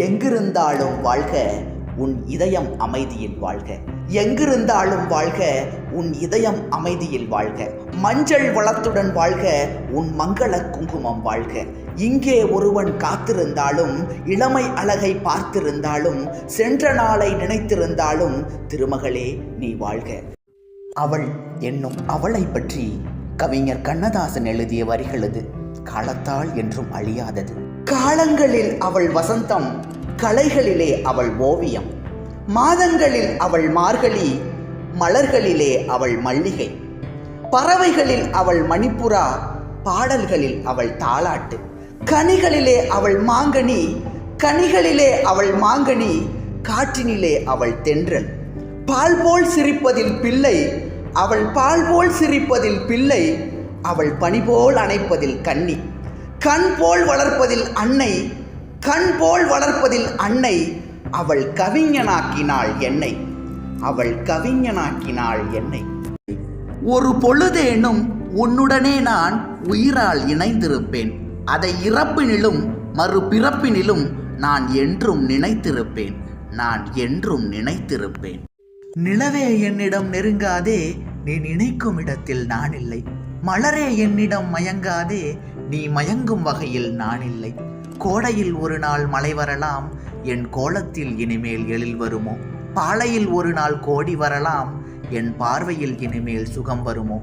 எங்கிருந்தாலும் வாழ்க உன் இதயம் அமைதியில் வாழ்க. எங்கிருந்தாலும் வாழ்க உன் இதயம் அமைதியில் வாழ்க. மஞ்சள் வளத்துடன் வாழ்க உன் மங்கள குங்குமம் வாழ்க. இங்கே ஒருவன் காத்திருந்தாலும் இளமை அழகை பார்த்திருந்தாலும் சென்ற நாளை நினைத்திருந்தாலும் திருமகளே நீ வாழ்க. அவள் என்னும் அவளை பற்றி கவிஞர் கண்ணதாசன் எழுதிய வரிகளது காலத்தால் என்றும் அழியாதது. காலங்களில் அவள் வசந்தம் கலைகளிலே அவள் ஓவியம். மாதங்களில் அவள் மார்கழி மலர்களிலே அவள் மல்லிகை. பறவைகளில் அவள் மணிப்புறா பாடல்களில் அவள் தாளாட்டு. கனிகளிலே அவள் மாங்கனி கனிகளிலே அவள் மாங்கனி காற்றினிலே அவள் தென்றல். பால் போல் சிரிப்பதில் பிள்ளை அவள் பால் போல் சிரிப்பதில் பிள்ளை அவள் பனி போல் அணைப்பதில் கன்னி. கண் போல் வளர்ப்பதில் அன்னை கண் போல் வளர்ப்பதில் அன்னை அவள் கவிஞனாக்கினாள் என்னை. அவள் கவிஞனாக்கினாள் என்னை. ஒரு பொழுதேனும் உன்னுடனே நான் உயிரால் இணைந்திருப்பேன். அதை இறப்பினிலும் மறுபிறப்பினிலும் நான் என்றும் நினைத்திருப்பேன். நான் என்றும் நினைத்திருப்பேன். நிலவே என்னிடம் நெருங்காதே நீ நினைக்கும் இடத்தில் நான் இல்லை மலரே என்னிடம் மயங்காதே நீ மயங்கும் வகையில் நான் இல்லை கோடையில் ஒரு நாள் மழை வரலாம். என் கோலத்தில் இனிமேல் எழில் வருமோ? பாலையில் ஒரு நாள் கோடி வரலாம். என் பார்வையில் இனிமேல் சுகம் வருமோ?